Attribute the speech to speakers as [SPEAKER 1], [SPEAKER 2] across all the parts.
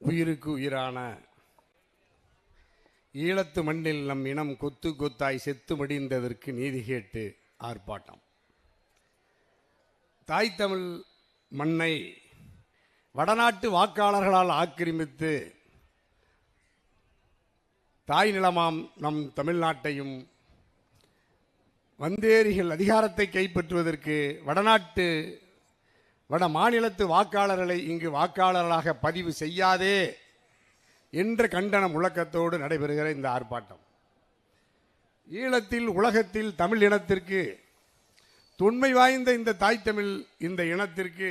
[SPEAKER 1] உயிருக்கு உயிரான ஈழத்து மண்ணில் நம் இனம் கொத்து கொத்தாய் செத்து மடிந்ததற்கு நீதி கேட்டு ஆர்ப்பாட்டம். தாய் தமிழ் மண்ணை வடநாட்டு வாக்காளர்களால் ஆக்கிரமித்து தாய் நிலமாம் நம் தமிழ்நாட்டையும் வந்தேரிகள் அதிகாரத்தை கைப்பற்றுவதற்கு வடநாட்டு வட மாநிலத்து வாக்காளர்களை இங்கு வாக்காளர்களாக பதிவு செய்யாதே என்ற கண்டன முழக்கத்தோடு நடைபெறுகிற இந்த ஆர்ப்பாட்டம். ஈழத்தில் உலகத்தில் தமிழ் இனத்திற்கு தொன்மை வாய்ந்த இந்த தாய் தமிழ் இந்த இனத்திற்கு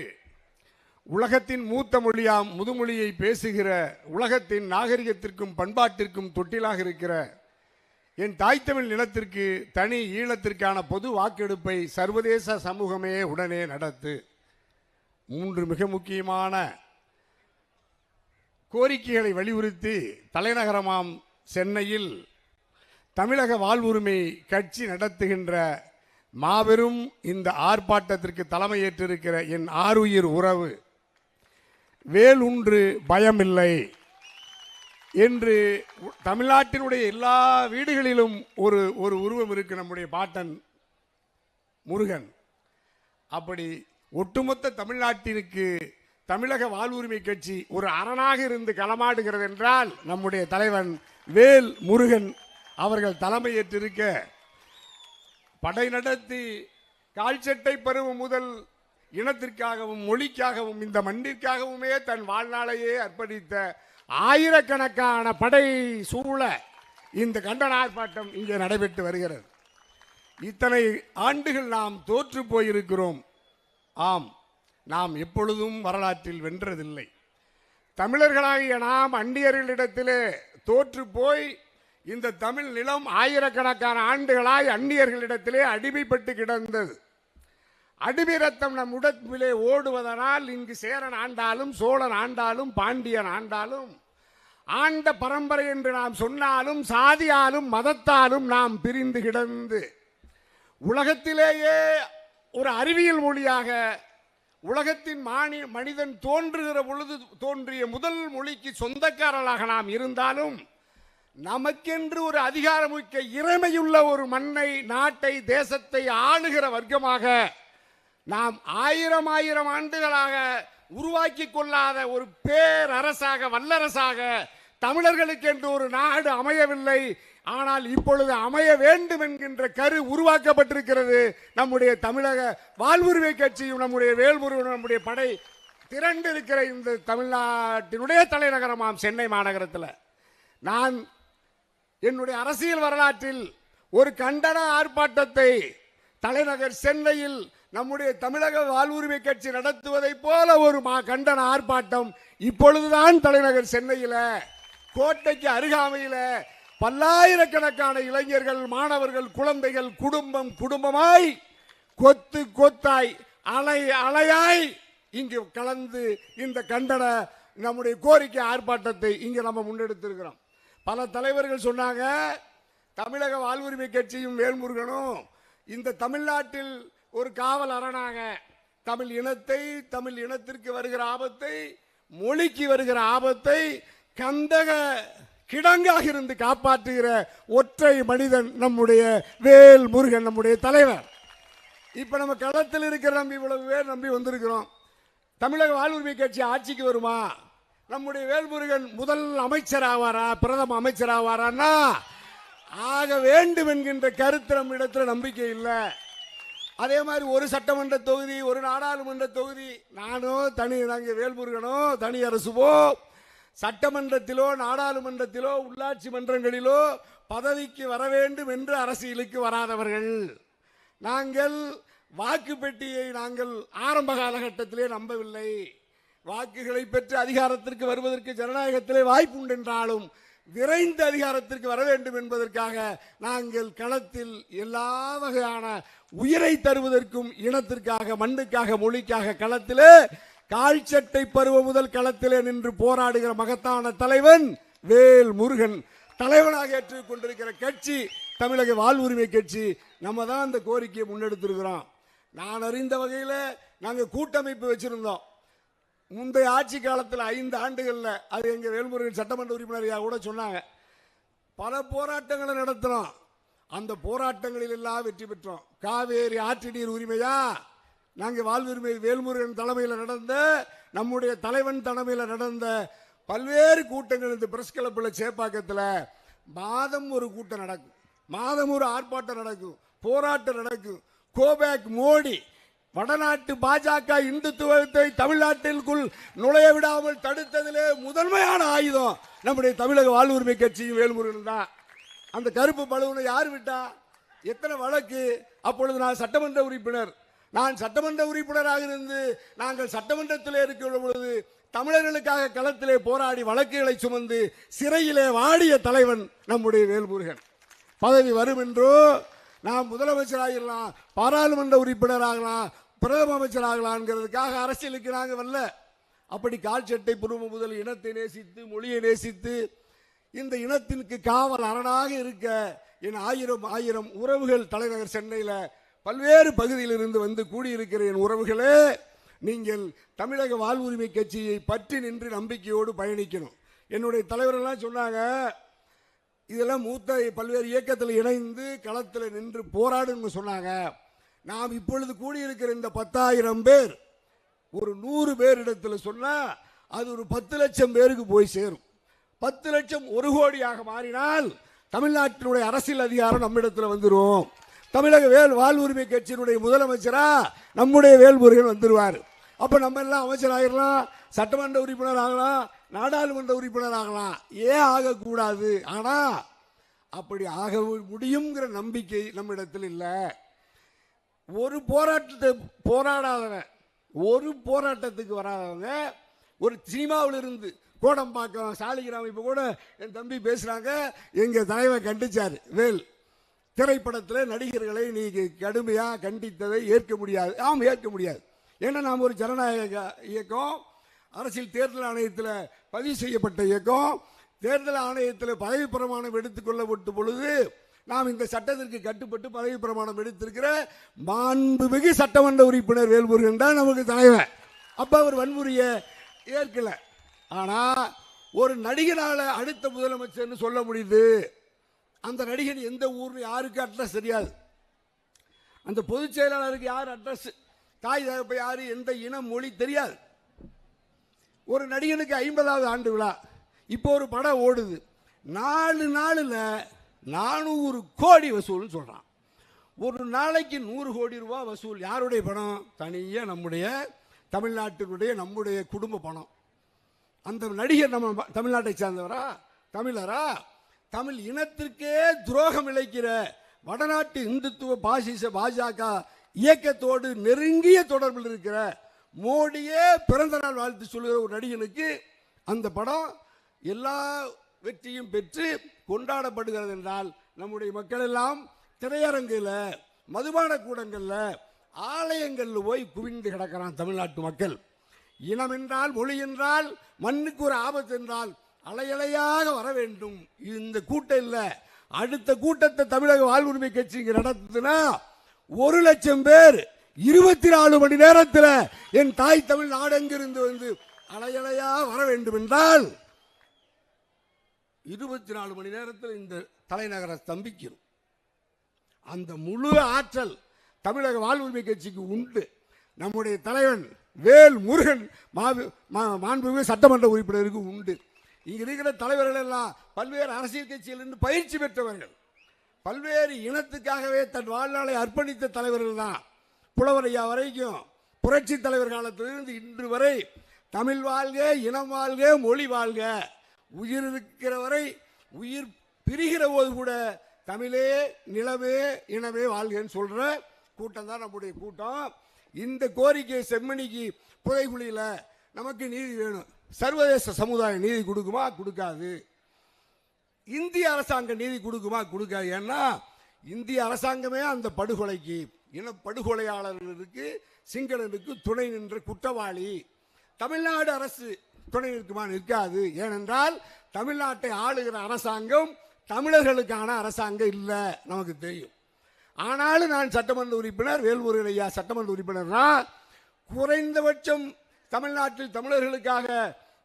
[SPEAKER 1] உலகத்தின் மூத்த மொழியாம் முதுமொழியை பேசுகிற உலகத்தின் நாகரிகத்திற்கும் பண்பாட்டிற்கும் தொட்டிலாக இருக்கிற என் தாய் தமிழ் நிலத்திற்கு தனி ஈழத்திற்கான பொது வாக்கெடுப்பை சர்வதேச சமூகமே உடனே நடத்து. மூன்று மிக முக்கியமான கோரிக்கைகளை வலியுறுத்தி தலைநகரமாம் சென்னையில் தமிழக வாழ்வுரிமை கட்சி நடத்துகின்ற மாபெரும் இந்த ஆர்ப்பாட்டத்திற்கு தலைமையேற்றிருக்கிற என் ஆருயிர் உறவு வேலுன்று பயமில்லை என்று தமிழ்நாட்டினுடைய எல்லா வீடுகளிலும் ஒரு ஒரு உருவம் இருக்கு நம்முடைய பாட்டன் முருகன். அப்படி ஒட்டுமொத்த தமிழ்நாட்டிற்கு தமிழக வாழ்வுரிமை கட்சி ஒரு அரணாக இருந்து களமாடுகிறது என்றால் நம்முடைய தலைவன் வேல் முருகன் அவர்கள் தலைமையேற்றிருக்க படை நடத்தி கால்சட்டை பருவம் முதல் இனத்திற்காகவும் மொழிக்காகவும் இந்த மண்ணிற்காகவுமே தன் வாழ்நாளையே அர்ப்பணித்த ஆயிரக்கணக்கான படை சூழ இந்த கண்டன ஆர்ப்பாட்டம் இங்கே நடைபெற்று வருகிறது. இத்தனை ஆண்டுகள் நாம் தோற்று போயிருக்கிறோம். ஆம் நாம் எப்பொழுதும் வரலாற்றில் வென்றதில்லை. தமிழர்களாகிய நாம் அந்நியர்களிடத்திலே தோற்று போய் இந்த தமிழ் நிலம் ஆயிரக்கணக்கான ஆண்டுகளாய் அந்நியர்களிடத்திலே அடிமைப்பட்டு கிடந்தது. அடிமை ரத்தம் நம் உடம்பிலே ஓடுவதனால் இங்கு சேரன் ஆண்டாலும் சோழன் ஆண்டாலும் பாண்டியன் ஆண்டாலும் ஆண்ட பரம்பரை என்று நாம் சொன்னாலும் சாதியாலும் மதத்தாலும் நாம் பிரிந்து கிடந்து உலகத்திலேயே ஒரு அறிவியல் மொழியாக உலகத்தின் மானி மனிதன் தோன்றுகிற பொழுது தோன்றிய முதல் மொழிக்கு சொந்தக்காரர்களாக நாம் இருந்தாலும் நமக்கென்று ஒரு அதிகாரமிக்க இறைமையுள்ள ஒரு மண்ணை நாட்டை தேசத்தை ஆளுகிற வர்க்கமாக நாம் ஆயிரம் ஆயிரம் ஆண்டுகளாக உருவாக்கி கொள்ளாத ஒரு பேரரசாக வல்லரசாக தமிழர்களுக்கென்று ஒரு நாடு அமையவில்லை. ஆனால் இப்பொழுது அமைய வேண்டும் என்கின்ற கரு உருவாக்கப்பட்டிருக்கிறது. நம்முடைய தமிழக வாழ்வுரிமை கட்சியும் நம்முடைய வேல்முருகனும் நம்முடைய படை திரண்டு இருக்கிற இந்த தமிழ்நாட்டினுடைய தலைநகரமாம் சென்னை மாநகரத்தில். நான் என்னுடைய அரசியல் வரலாற்றில் ஒரு கண்டன ஆர்ப்பாட்டத்தை தலைநகர் சென்னையில் நம்முடைய தமிழக வாழ்வுரிமை கட்சி நடத்துவதைப் போல ஒரு மா கண்டன ஆர்ப்பாட்டம் இப்பொழுதுதான் தலைநகர் சென்னையில் கோட்டைக்கு அருகாமையில் பல்லாயிரக்கணக்கான இளைஞர்கள் மாணவர்கள் குழந்தைகள் குடும்பம் குடும்பமாய் கொத்து கொத்தாய் அலை அலையாய் இங்கு கலந்து இந்த கண்டன நம்முடைய கோரிக்கை ஆர்ப்பாட்டத்தை இங்கு நம்ம முன்னெடுத்திருக்கிறோம். பல தலைவர்கள் சொன்னாங்க தமிழக வாழ்வுரிமை கட்சியும் வேல்முருகனும் இந்த தமிழ்நாட்டில் ஒரு காவல் அரணாக தமிழ் இனத்தை தமிழ் இனத்திற்கு வருகிற ஆபத்தை மொழிக்கு வருகிற ஆபத்தை கந்தக கிடங்காக இருந்து காப்பாற்றுகிற ஒற்றை மனிதன் நம்முடைய வேல் முருகன் நம்முடைய தலைவர். இப்போ நம்ம களத்தில் இருக்கிற நம்பி இவ்வளவு பேர் நம்பி வந்திருக்கிறோம். தமிழக வாழ்வுரிமை கட்சி ஆட்சிக்கு வருமா? நம்முடைய வேல்முருகன் முதல் அமைச்சர் ஆவாரா பிரதம அமைச்சர் ஆவாரான்னா ஆக வேண்டும் என்கின்ற கருத்து நம்ம இடத்துல நம்பிக்கை இல்லை. அதே மாதிரி ஒரு சட்டமன்ற தொகுதி ஒரு நாடாளுமன்ற தொகுதி நானும் தனி நாங்கள் வேல்முருகனோ தனி அரசுவோ சட்டமன்றத்திலோ நாடாளுமன்றத்திலோ உள்ளாட்சி மன்றங்களிலோ பதவிக்கு வர வேண்டும் என்று அரசியலுக்கு வராதவர்கள். நாங்கள் வாக்கு பெட்டியை நாங்கள் ஆரம்ப காலகட்டத்திலே நம்பவில்லை. வாக்குகளை பெற்று அதிகாரத்திற்கு வருவதற்கு ஜனநாயகத்திலே வாய்ப்பு உண்டென்றாலும் விரைந்து அதிகாரத்திற்கு வர வேண்டும் என்பதற்காக நாங்கள் களத்தில் எல்லா வகையான உயிரை தருவதற்கும் இனத்திற்காக மண்ணுக்காக மொழிக்காக களத்திலே கால்சட்டை பருவ முதல் களத்திலே நின்று போராடுகிற மகத்தான தலைவன் வேல் முருகன். தலைவனாக ஏற்றுக் கொண்டிருக்கிற கட்சி தமிழக வாழ்வுரிமை கட்சி நம்ம தான் அந்த கோரிக்கையை முன்னெடுத்திருக்கிறோம். நான் அறிந்த வகையில் நாங்கள் கூட்டமைப்பு வச்சிருந்தோம். முந்தைய ஆட்சி காலத்தில் ஐந்து ஆண்டுகளில் அது எங்கள் வேல்முருகன் சட்டமன்ற உறுப்பினரையாக கூட சொன்னாங்க. பல போராட்டங்களை நடத்தினோம். அந்த போராட்டங்களில் எல்லாம் வெற்றி பெற்றோம். காவேரி ஆற்று நீர் உரிமையா? நாங்கள் வாழ்வுரிமை வேல்முருகன் தலைமையில் நடந்த நம்முடைய தலைவன் தலைமையில் நடந்த பல்வேறு கூட்டங்கள் இந்த பிரஸ் கிளப்பில் சேப்பாக்கத்தில் மாதம் ஒரு கூட்டம் நடக்கும். மாதம் ஒரு ஆர்ப்பாட்டம் நடக்கும். போராட்டம் நடக்கும். கோபேக் மோடி வடநாட்டு பாஜக இந்துத்துவத்தை தமிழ்நாட்டிற்குள் நுழைய விடாமல் தடுத்ததிலே முதன்மையான ஆயுதம் நம்முடைய தமிழக வாழ்வுரிமை கட்சியும் வேல்முருகன் தான். அந்த கருப்பு பலூனை யார் விட்டா? எத்தனை வழக்கு? அப்பொழுது நான் சட்டமன்ற உறுப்பினர். நான் சட்டமன்ற உறுப்பினராக இருந்து நாங்கள் சட்டமன்றத்தில் இருக்கிற பொழுது தமிழர்களுக்காக களத்திலே போராடி வழக்குகளை சுமந்து சிறையிலே வாடிய தலைவன் நம்முடைய வேல்முருகன். பதவி வரும் என்றோ நாம் முதலமைச்சராகலாம் பாராளுமன்ற உறுப்பினராகலாம் பிரதம அமைச்சராகலாம்ங்கிறதுக்காக அரசியலுக்கு நாங்கள் வரல. அப்படி கால் சட்டை புருவ முதல் இனத்தை நேசித்து மொழியை நேசித்து இந்த இனத்திற்கு காவல் அரணாக இருக்க என் ஆயிரம் ஆயிரம் உறவுகள் தலைநகர் சென்னையில் பல்வேறு பகுதியிலிருந்து வந்து கூடியிருக்கிற என் உறவுகளே நீங்கள் தமிழக வாழ்வுரிமை கட்சியை பற்றி நின்று நம்பிக்கையோடு பயணிக்கணும். என்னுடைய தலைவரெல்லாம் சொன்னாங்க இதெல்லாம் மூத்த பல்வேறு இயக்கத்தில் இணைந்து களத்தில் நின்று போராடுன்னு சொன்னாங்க. நாம் இப்பொழுது கூடியிருக்கிற இந்த பத்தாயிரம் பேர் ஒரு நூறு பேர் இடத்துல சொன்னால் அது ஒரு பத்து லட்சம் பேருக்கு போய் சேரும். பத்து லட்சம் ஒரு கோடியாக மாறினால் தமிழ்நாட்டினுடைய அரசியல் அதிகாரம் நம்மிடத்தில் வந்துடும் தமிழக வேல் வாழ்வுரிமை கட்சியினுடைய முதலமைச்சரா நம்முடைய வேல்முருகன் வந்துடுவார் அப்போ நம்ம எல்லாம் அமைச்சராகிடலாம் சட்டமன்ற உறுப்பினர் ஆகலாம் நாடாளுமன்ற உறுப்பினர் ஆகலாம் ஏன் ஆகக்கூடாது? ஆனால் அப்படி ஆக முடியுங்கிற நம்பிக்கை நம்மிடத்தில் இல்லை. ஒரு போராட்டத்தை போராடாதவன் ஒரு போராட்டத்துக்கு வராதவங்க ஒரு சினிமாவில் இருந்து கோடம்பாக்கம் சாலிகிராம் இப்போ கூட என் தம்பி பேசுகிறாங்க எங்கள் தலைவர் கண்டிச்சார் வேல். திரைப்படத்தில் நடிகர்களை நீ கடுமையாக கண்டித்ததை ஏற்க முடியாது. ஆம் ஏற்க முடியாது. ஏன்னா நாம் ஒரு ஜனநாயக இயக்கம் அரசியல் தேர்தல் ஆணையத்தில் பதிவு செய்யப்பட்ட இயக்கம் தேர்தல் ஆணையத்தில் பதவி பிரமாணம் எடுத்துக்கொள்ளப்பட்ட பொழுது நாம் இந்த சட்டத்திற்கு கட்டுப்பட்டு பதவி பிரமாணம் எடுத்திருக்கிற மாண்புமிகு சட்டமன்ற உறுப்பினர் வேல்முருகன் தான் நமக்கு தலைவர் அப்போ அவர் வன்முறையை ஏற்கலை. ஆனால் ஒரு நடிகரால் அடுத்த முதலமைச்சர்னு சொல்ல முடியுது. அந்த நடிகன் எந்த ஊர் யாருக்கு அட்ரஸ் தெரியாது. அந்த பொதுச் செயலாளருக்கு யார் அட்ரஸ் தாய் தகப்ப யார்? எந்த இனம் மொழி தெரியாது. ஒரு நடிகனுக்கு ஐம்பதாவது ஆண்டு விழா. இப்போ ஒரு படம் ஓடுது. நாலு நாளில் நானூறு கோடி வசூல்னு சொல்கிறான் ஒரு நாளைக்கு நூறு கோடி ரூபா வசூல். யாருடைய பணம்? தனியாக நம்முடைய தமிழ்நாட்டினுடைய நம்முடைய குடும்ப பணம். அந்த நடிகர் நம்ம தமிழ்நாட்டை சேர்ந்தவரா? தமிழரா? தமிழ் இனத்திற்கே துரோகம் இழைக்கிற வடநாட்டு இந்துத்துவ பாசிச பாஜக இயக்கத்தோடு நெருங்கிய தொடர்பில் இருக்கிற மோடியே பிறந்த நாள் வாழ்த்து சொல்கிற ஒரு நடிகனுக்கு அந்த படம் எல்லா வெற்றியும் பெற்று கொண்டாடப்படுகிறது என்றால் நம்முடைய மக்கள் எல்லாம் திரையரங்கில் மதுபான கூடங்களில் ஆலயங்களில் போய் குவிந்து கிடக்கிறான் தமிழ்நாட்டு மக்கள். இனம் என்றால் மொழி என்றால் மண்ணுக்கு ஒரு ஆபத்து என்றால் அலையலையாக வர வேண்டும். இந்த கூட்டம் இல்லை. அடுத்த கூட்டத்தை தமிழக வாழ்வுரிமை கட்சி இங்க ஒரு லட்சம் பேர் இருபத்தி நாலு மணி நேரத்தில் என் தாய் தமிழ் நாடெங்கிருந்து வந்து அலையலையா வர வேண்டும் என்றால் இருபத்தி நாலு மணி நேரத்தில் இந்த தலைநகரை ஸ்தம்பிக்கும் அந்த முழு ஆற்றல் தமிழக வாழ்வுரிமை கட்சிக்கு உண்டு. நம்முடைய தலைவன் வேல் முருகன் மா- மாண்புமிகு சட்டமன்ற உறுப்பினருக்கு உண்டு. இங்கே இருக்கிற தலைவர்கள் எல்லாம் பல்வேறு அரசியல் கட்சியிலிருந்து பயிற்சி பெற்றவர்கள். பல்வேறு இனத்துக்காகவே தன் வாழ்நாளை அர்ப்பணித்த தலைவர்கள் தான் புலவரையா வரைக்கும் புரட்சி தலைவர் காலத்திலிருந்து இன்று வரை தமிழ் வாழ்க இனம் வாழ்க மொழி வாழ்க. உயிர் இருக்கிற வரை உயிர் பிரிகிற போது கூட தமிழே நிலவே இனமே வாழ்கன்னு சொல்கிற கூட்டம் தான் நம்முடைய கூட்டம். இந்த கோரிக்கை செம்மணிக்கு புதைகுழியில் நமக்கு நீதி வேணும். சர்வதேச சமுதாயம் நீதி கொடுக்குமா? கொடுக்காது. இந்திய அரசாங்கம் நீதி கொடுக்குமா? கொடுக்காது. ஏன்னா இந்திய அரசாங்கமே அந்த படுகொலைக்கு இன படுகொலையாளர்களுக்கு சிங்களனுக்கு துணை நின்ற குற்றவாளி. தமிழ்நாடு அரசு துணை நிற்குமா? நிற்காது. ஏனென்றால் தமிழ்நாட்டை ஆளுகிற அரசாங்கம் தமிழர்களுக்கான அரசாங்கம் இல்லை நமக்கு தெரியும். ஆனாலும் நான் சட்டமன்ற உறுப்பினர் வேல்முருகன் ஐயா சட்டமன்ற உறுப்பினர்னா குறைந்தபட்சம் தமிழ்நாட்டில் தமிழர்களுக்காக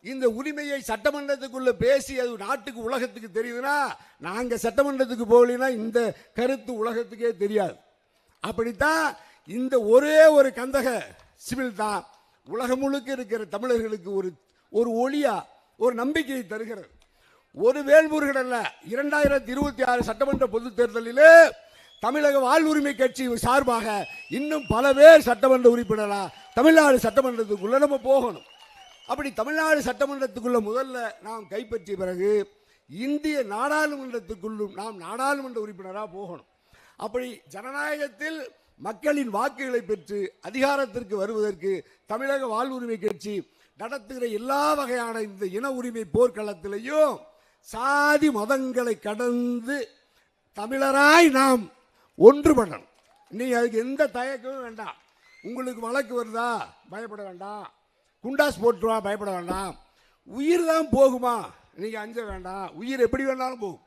[SPEAKER 1] இந்த உரிமையை சட்டமன்றத்துக்குள்ள பேசி அது நாட்டுக்கு உலகத்துக்கு தெரியுதுன்னா நாங்க சட்டமன்றத்துக்கு போகலினா இந்த கருத்து உலகத்துக்கே தெரியாது. அப்படித்தான் இந்த ஒரே ஒரு கந்தக சிவில் தான் உலகம் முழுக்க இருக்கிற தமிழர்களுக்கு ஒரு ஒரு ஒளியா ஒரு நம்பிக்கையை தருகிறது. ஒரு வேல்முருகன் அல்ல இரண்டாயிரத்தி இருபத்தி ஆறு சட்டமன்ற பொது தேர்தலிலே தமிழக வாழ்வுரிமை கட்சி சார்பாக இன்னும் பல பேர் சட்டமன்ற உறுப்பினரா தமிழ்நாடு சட்டமன்றத்துக்குள்ளே நம்ம போகணும். அப்படி தமிழ்நாடு சட்டமன்றத்துக்குள்ளே முதல்ல நாம் கைப்பற்றிய பிறகு இந்திய நாடாளுமன்றத்துக்குள்ளும் நாம் நாடாளுமன்ற உறுப்பினராக போகணும். அப்படி ஜனநாயகத்தில் மக்களின் வாக்குகளை பெற்று அதிகாரத்திற்கு வருவதற்கு தமிழக வாழ்வுரிமை கட்சி நடத்துகிற எல்லா வகையான இந்த இன உரிமை போர்க்களத்திலையும் சாதி மதங்களை கடந்து தமிழராய் நாம் ஒன்று பண்ணணும். நீங்க அதுக்கு எந்த தயக்கமும் வேண்டாம். உங்களுக்கு வழக்கு வருதா? பயப்பட வேண்டாம். குண்டாஸ் போட்டுருவா பயப்பட வேண்டாம். உயிர் தான் போகுமா? நீங்கள் அஞ்ச வேண்டாம். உயிர் எப்படி வேணாலும் போகும்.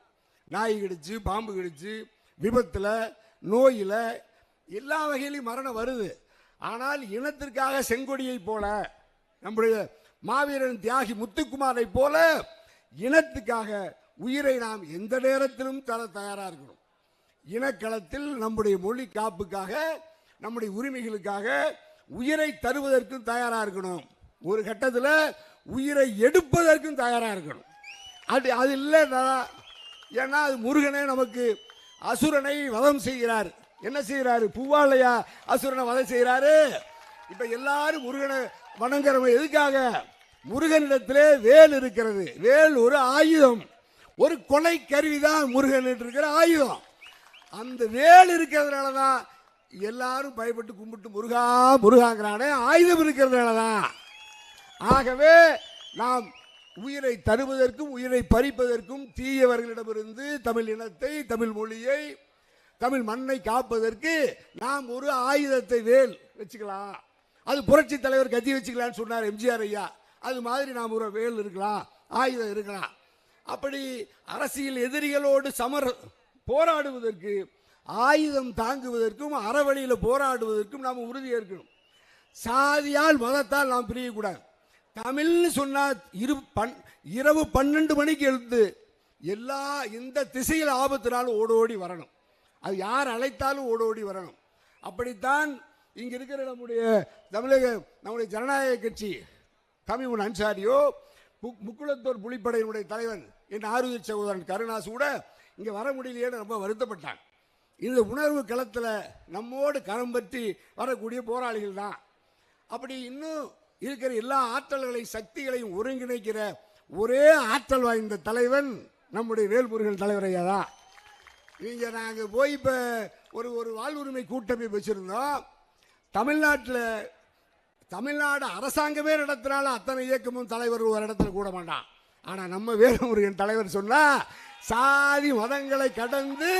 [SPEAKER 1] நாய் கடிச்சு பாம்பு கடிச்சு விபத்தில் நோயில் எல்லா வகையிலையும் மரணம் வருது. ஆனால் இனத்திற்காக செங்கொடியை போல நம்முடைய மாவீரன் தியாகி முத்துக்குமாரை போல இனத்துக்காக உயிரை நாம் எந்த நேரத்திலும் தர தயாராக இருக்கணும். இனக்களத்தில் நம்முடைய மொழி காப்புக்காக நம்முடைய உரிமைகளுக்காக உயிரை தருவதற்கும் தயாராக இருக்கணும். ஒரு கட்டத்தில் உயிரை எடுப்பதற்கும் தயாராக இருக்கணும். அது அது இல்லைன்னா ஏன்னா அது முருகனே நமக்கு அசுரனை வதம் செய்கிறார். என்ன செய்கிறாரு? பூவாலையா அசுரனை வதம் செய்கிறாரு? இப்போ எல்லாரும் முருகனை வணங்குறவங்க எதுக்காக? முருகனிடத்திலே வேல் இருக்கிறது. வேல் ஒரு ஆயுதம். ஒரு கொலை கருவி தான் முருகன் இருக்கிற ஆயுதம். அந்த வேல் இருக்கிறதுனால தான் எல்லாரும் பயப்பட்டு கும்பிட்டு முருகா முருகாங்கிறானே ஆயுதம் இருக்கிறதுனால தான் ஆகவே நாம் உயிரை தருவதற்கும் உயிரை பறிப்பதற்கும் தீயவர்களிடமிருந்து தமிழ் இனத்தை தமிழ் மொழியை தமிழ் மண்ணை காப்பதற்கு நாம் ஒரு ஆயுதத்தை வேல் வச்சுக்கலாம். அது புரட்சி தலைவர் கத்தி வச்சுக்கலான்னு சொன்னார் எம்ஜிஆர் ஐயா. அது மாதிரி நாம் ஒரு வேல் இருக்கலாம் ஆயுதம் இருக்கலாம். அப்படி அரசியல் எதிரிகளோடு சமர் போராடுவதற்கு ஆயுதம் தாங்குவதற்கும் அறவழியில் போராடுவதற்கும் நாம் உறுதி இருக்கணும். சாதியால் மதத்தால் நாம் பிரியக்கூடாது. தமிழ்னு சொன்னால் இரு பன் இரவு பன்னெண்டு மணிக்கு எழுந்து எல்லா இந்த திசையில் ஆபத்தினாலும் ஓடோடி வரணும். அது யார் அழைத்தாலும் ஓடோடி வரணும். அப்படித்தான் இங்கே இருக்கிற நம்முடைய தமிழக நம்முடைய ஜனநாயக கட்சி தமிழ் அன்சாரியோ முக் முக்குளத்தோர் புலிப்படையினுடைய தலைவன் என் ஆறுதல் சகோதரன் கருணாசு கூட இங்கே வர முடியலையேன்னு ரொம்ப வருத்தப்பட்டான் இந்த உணர்வு களத்தில் நம்மோடு கரம் பற்றி வரக்கூடிய போராளிகள் தான். அப்படி இன்னும் இருக்கிற எல்லா ஆற்றல்களை சக்திகளையும் ஒருங்கிணைக்கிற ஒரே ஆற்றல் வாய்ந்த தலைவன் நம்முடைய வேல்முருகன் தலைவரையா தான். நீங்கள் நாங்கள் போய் இப்போ ஒரு ஒரு வாழ்வுரிமை கூட்டமைப்பு வச்சுருந்தோம். தமிழ்நாட்டில் தமிழ்நாடு அரசாங்கமே நடத்தினால அத்தனை இயக்கமும் தலைவர் ஒரு இடத்துல கூட மாட்டான். ஆனால் நம்ம வேலுமுருகன் தலைவர் சொன்னால் சாதி மதங்களை கடந்து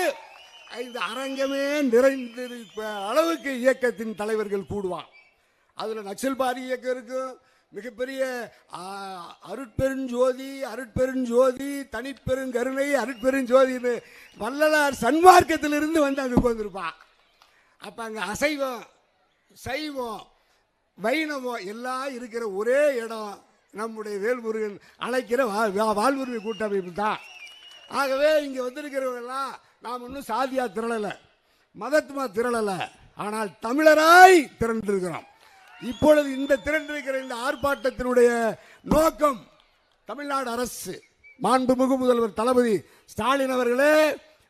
[SPEAKER 1] இந்த அரங்கமே நிறைந்திருப்ப அளவுக்கு இயக்கத்தின் தலைவர்கள் கூடுவான் அதில் நக்சல் பாரி இயக்கம் இருக்கும் மிகப்பெரிய அருட்பெருஞ்சோதி அருட்பெருஞ்சோதி தனிப்பெருங்கருணை அருட்பெருஞ்சோதின்னு வள்ளலார் சன்மார்க்கத்திலிருந்து வந்து அங்கே உட்காந்துருப்பான் அப்போ அங்கே அசைவம் சைவம் வைணவம் எல்லாம் இருக்கிற ஒரே இடம் நம்முடைய வேல்முருகன் அழைக்கிற வா- வாழ்வுரிமை கூட்டமைப்பு தான். ஆகவே இங்கே வந்திருக்கிறவங்கெல்லாம் நாம் இன்னும் சாதியாக திரளலை மதத்துமா திரளலை ஆனால் தமிழராய் திரண்டிருக்கிறோம். இப்பொழுது இந்த திரண்டிருக்கிற இந்த ஆர்ப்பாட்டத்தினுடைய நோக்கம் தமிழ்நாடு அரசு. மாண்புமிகு முதல்வர் தளபதி ஸ்டாலின் அவர்களே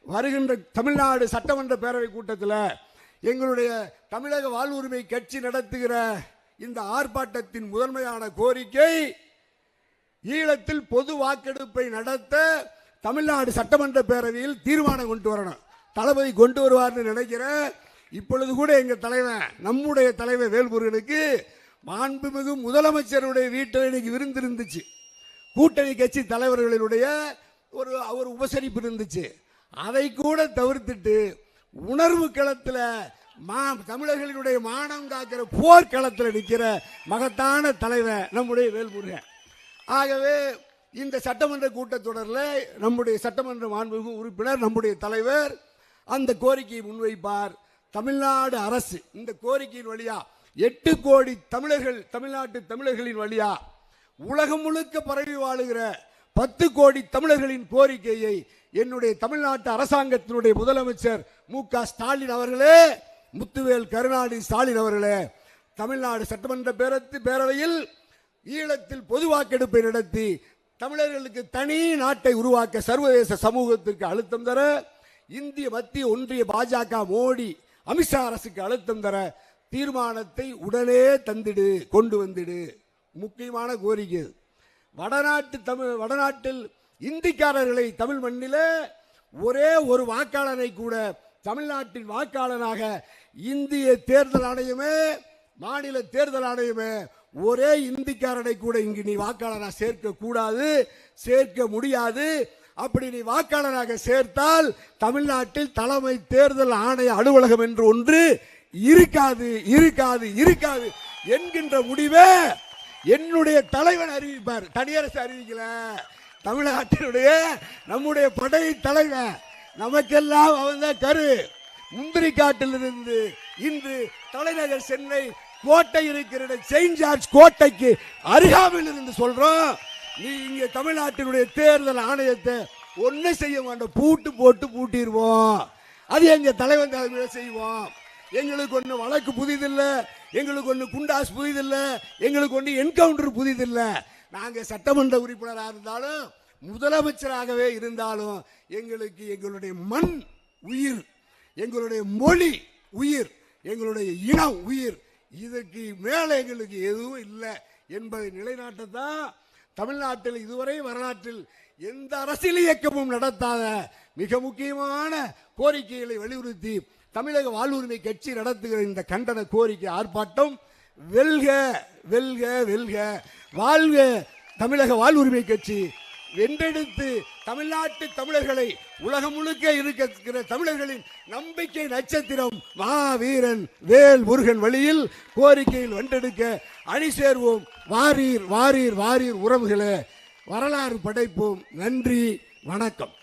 [SPEAKER 1] வருகின்ற தமிழ்நாடு சட்டமன்ற பேரவை கூட்டத்தில் எங்களுடைய தமிழக வாழ்வுரிமை கட்சி நடத்துகிற இந்த ஆர்ப்பாட்டத்தின் முதன்மையான கோரிக்கை ஈழத்தில் பொது வாக்கெடுப்பை நடத்த தமிழ்நாடு சட்டமன்ற பேரவையில் தீர்மானம் கொண்டு வரணும். தளபதி கொண்டு வருவார்னு நினைக்கிறேன் இப்பொழுது கூட எங்கள் தலைவன் நம்முடைய தலைவர் வேல்முருகனுக்கு மாண்புமிகு முதலமைச்சருடைய வீட்டில் இன்னைக்கு விருந்து இருந்துச்சு. கூட்டணி கட்சி தலைவர்களுடைய ஒரு அவர் உபசரிப்பு இருந்துச்சு. அதை கூட தவிர்த்துட்டு உணர்வு களத்தில் மா தமிழர்களினுடைய மானம் காக்கிற போர்க்களத்தில் நிற்கிற மகத்தான தலைவர் நம்முடைய வேல்முருகன். ஆகவே இந்த சட்டமன்ற கூட்டத்தொடரில் நம்முடைய சட்டமன்ற மாண்புமிகு உறுப்பினர் நம்முடைய தலைவர் அந்த கோரிக்கையை முன்வைப்பார் தமிழ்நாடு அரசு. இந்த கோரிக்கையின் வழியா எட்டு கோடி தமிழர்கள் தமிழ்நாட்டு தமிழர்களின் வழியா உலகம் முழுக்க பரவி வாழுகிற பத்து கோடி தமிழர்களின் கோரிக்கையை என்னுடைய தமிழ்நாட்டு அரசாங்கத்தினுடைய முதலமைச்சர் மு க ஸ்டாலின் அவர்களே முத்துவேல் கருணாநிதி ஸ்டாலின் அவர்களே தமிழ்நாடு சட்டமன்ற பேரத்து பேரவையில் ஈழத்தில் பொது வாக்கெடுப்பை நடத்தி தமிழர்களுக்கு தனி நாட்டை உருவாக்க சர்வதேச சமூகத்திற்கு அழுத்தம் தர இந்திய மத்திய ஒன்றிய பாஜக மோடி அமித்ஷா அரசுக்கு அழுத்தம் தர தீர்மானத்தை உடனே தந்திடு கொண்டு வந்திடு. முக்கியமான கோரிக்கை. வடநாட்டு தமிழ் வடநாட்டில் இந்திக்காரர்களை தமிழ் மண்ணில ஒரே ஒரு வாக்காளரை கூட தமிழ்நாட்டின் வாக்காளராக இந்திய தேர்தல் ஆணையமே மாநில தேர்தல் ஆணையமே ஒரே இந்திக்காரனை கூட இங்கு நீ வாக்காளராக சேர்க்க கூடாது சேர்க்க முடியாது. அப்படி நீ வாக்காளராக சேர்த்தால் தமிழ்நாட்டில் தலைமை தேர்தல் ஆணைய அலுவலகம் என்று ஒன்று இருக்காது இருக்காது இருக்காது என்கின்ற முடிவே என்னுடைய தலைவன் அறிவிப்பார். தனியரசு அறிவிக்கல. தமிழ்நாட்டினுடைய நம்முடைய படை தலைவன். நமக்கெல்லாம் அவன் தான் கரு. முந்திரி காட்டிலிருந்து இன்று தலைநகர் சென்னை கோட்டை இருக்கிற செயின்ட் ஜார்ஜ் கோட்டைக்கு அருகாமையில் இருந்து சொல்றோம் நீ இங்க தமிழ்நாட்டினுடைய தேர்தல் ஆணையத்தை ஒண்ணு செய்ய மாட்டோம் பூட்டு போட்டு பூட்டிடுவோம் அது எங்க தலைவன் தலைமையில செய்வோம் எங்களுக்கு ஒன்று வழக்கு புதிதில்ல எங்களுக்கு ஒன்று குண்டாஸ் புதிதில்ல எங்களுக்கு ஒன்று என்கவுண்டர் புதிதில்ல. நாங்கள் சட்டமன்ற உறுப்பினராக இருந்தாலும் முதலமைச்சராகவே இருந்தாலும் எங்களுக்கு எங்களுடைய மண் உயிர் எங்களுடைய மொழி உயிர் எங்களுடைய இனம் உயிர். இதற்கு மேலே எங்களுக்கு எதுவும் இல்லை என்பதை நிலைநாட்டத்தான் தமிழ்நாட்டில் இதுவரை வரலாற்றில் எந்த அரசியல் இயக்கமும் நடத்தாத மிக முக்கியமான கோரிக்கைகளை வலியுறுத்தி தமிழக வாழ்வுரிமை கட்சி நடத்துகிற இந்த கண்டன கோரிக்கை ஆர்ப்பாட்டம் வெல்க வெல்க வெல்க. வாழ்க தமிழக வாழ்வுரிமை கட்சி வென்றெடுத்து தமிழ்நாட்டு தமிழர்களை உலகம் முழுக்க இருக்கிற தமிழர்களின் நம்பிக்கை நட்சத்திரம் மாவீரன் வேல் முருகன் வழியில் கோரிக்கையில் வென்றெடுக்க அணி சேர்வோம். வாரீர் வாரீர் வாரீர் உறவுகளை. வரலாறு படைப்போம். நன்றி வணக்கம்.